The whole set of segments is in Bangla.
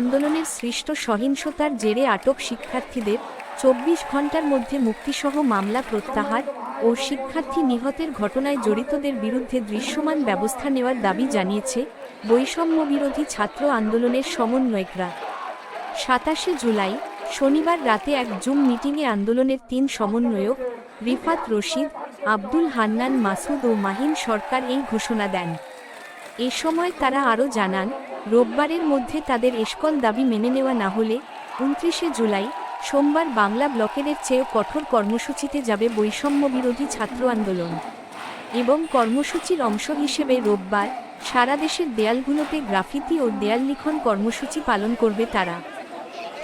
আন্দোলনের সৃষ্ট সহিংসতার জেরে আটক শিক্ষার্থীদের চব্বিশ ঘণ্টার মধ্যে মুক্তিসহ মামলা প্রত্যাহার ও শিক্ষার্থী নিহতের ঘটনায় জড়িতদের বিরুদ্ধে দৃশ্যমান ব্যবস্থা নেওয়ার দাবি জানিয়েছে বৈষম্য বিরোধী ছাত্র আন্দোলনের সমন্বয়করা। সাতাশে জুলাই, শনিবার রাতে এক জুম মিটিংয়ে আন্দোলনের তিন সমন্বয়ক রিফাত রশিদ, আব্দুল হান্নান মাসুদ ও মাহিন সরকার এই ঘোষণা দেন। এ সময় তারা আরও জানান রোববারের মধ্যে তাদের এসকল দাবি মেনে নেওয়া না হলে উনত্রিশে জুলাই সোমবার বাংলা ব্লকের চেয়েও কঠোর কর্মসূচিতে যাবে বৈষম্য বিরোধী ছাত্র আন্দোলন। এবং কর্মসূচির অংশ হিসেবে রোববার সারা দেশের দেয়ালগুলোতে গ্রাফিতি ও দেয়াল লিখন কর্মসূচি পালন করবে তারা।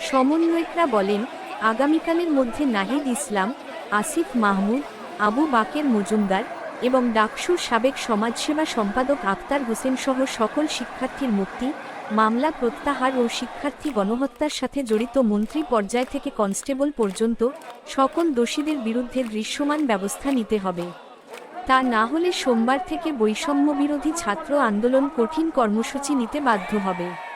সমন্বয়করা বলেন, আগামীকালের মধ্যে নাহিদ ইসলাম, আসিফ মাহমুদ, আবু বাকের মজুমদার এবং ডাকসুর সাবেক সমাজসেবা সম্পাদক আক্তার হোসেন সহ সকল শিক্ষার্থীর মুক্তি, মামলা প্রত্যাহার ও শিক্ষার্থী গণহত্যার সাথে জড়িত মন্ত্রী পর্যায় থেকে কনস্টেবল পর্যন্ত সকল দোষীদের বিরুদ্ধে দৃশ্যমান ব্যবস্থা নিতে হবে। তা না হলে সোমবার থেকে বৈষম্য বিরোধী ছাত্র আন্দোলন কঠিন কর্মসূচি নিতে বাধ্য হবে।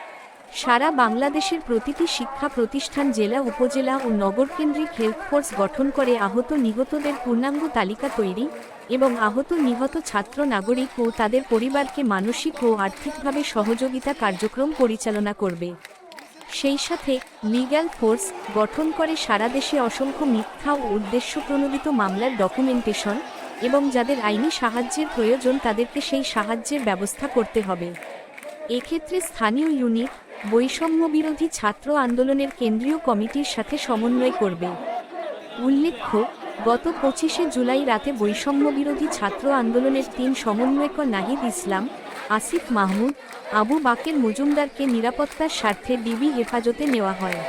সারা বাংলাদেশের প্রতিটি শিক্ষা প্রতিষ্ঠান, জেলা, উপজেলা ও নগরকেন্দ্রিক হেলথ ফোর্স গঠন করে আহত নিহতদের পূর্ণাঙ্গ তালিকা তৈরি এবং আহত নিহত ছাত্র, নাগরিক ও তাদের পরিবারকে মানসিক ও আর্থিকভাবে সহযোগিতা কার্যক্রম পরিচালনা করবে। সেই সাথে লিগ্যাল ফোর্স গঠন করে সারা দেশে অসংখ্য মিথ্যা ও উদ্দেশ্য প্রণোদিত মামলার ডকুমেন্টেশন এবং যাদের আইনি সাহায্যের প্রয়োজন তাদেরকে সেই সাহায্যের ব্যবস্থা করতে হবে। এক্ষেত্রে স্থানীয় ইউনিট বৈষম্য বিরোধী ছাত্র আন্দোলনের কেন্দ্রীয় কমিটির সাথে সমন্বয় করবে। উল্লেখ্য, গত পঁচিশে জুলাই রাতে বৈষম্য বিরোধী ছাত্র আন্দোলনের তিন সমন্বয়ক নাহিদ ইসলাম, আসিফ মাহমুদ, আবু বাকের মজুমদারকে নিরাপত্তার স্বার্থে ডিবি হেফাজতে নেওয়া হয়।